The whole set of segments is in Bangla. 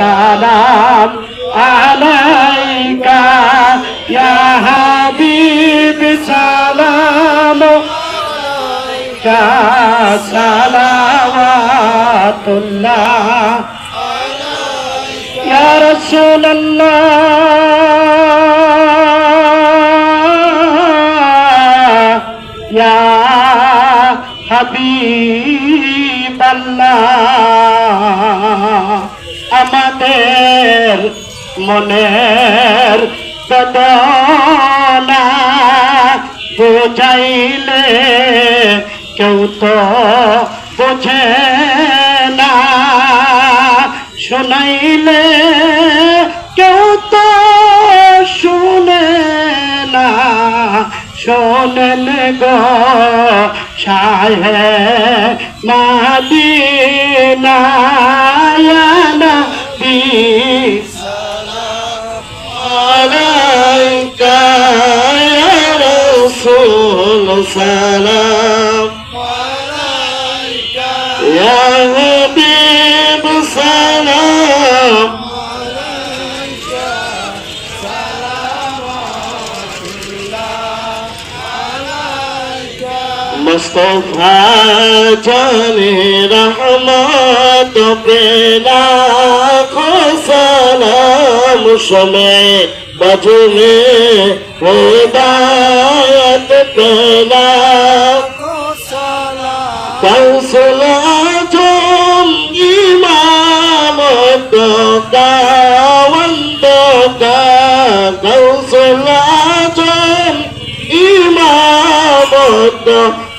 সালাম আলাইকা ইয়া হাবিব সালাম। আলাইকা সালাওয়াতুল্লাহ। ইয়া রাসূলুল্লাহ। ইয়া হাবিবাল্লাহ। আমাদের মনের বেদনা বুঝাইলে কেউ তো বোঝে না। শোনাইলে কেউ তো শুনে না। শোনেন গো শাহে মাদিনা عليك يا رسول سلام يا মুস্তফা জানে রহমত পেলা খোসালাম সমে বজুমে হেদায়ত পেলা। কৌশল জম ইমামত দাওয়ন্ত কৌশল জম ইমামত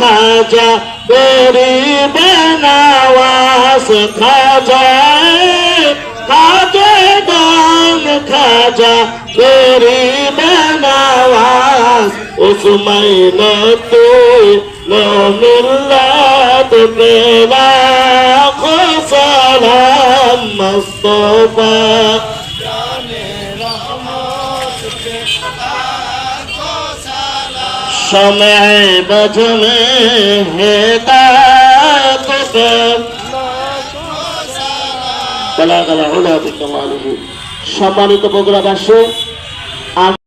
খাজা, গরিবে নওয়াজ খাজা খাজা দান খাজা, গরিবে নওয়াজ উসমাইল তুই মিল্লাত পেলা খোসালাম মস্তফা। জানে রহমত পেলা বলা বজনে হলো সম্মানিত বগুড়াবাসী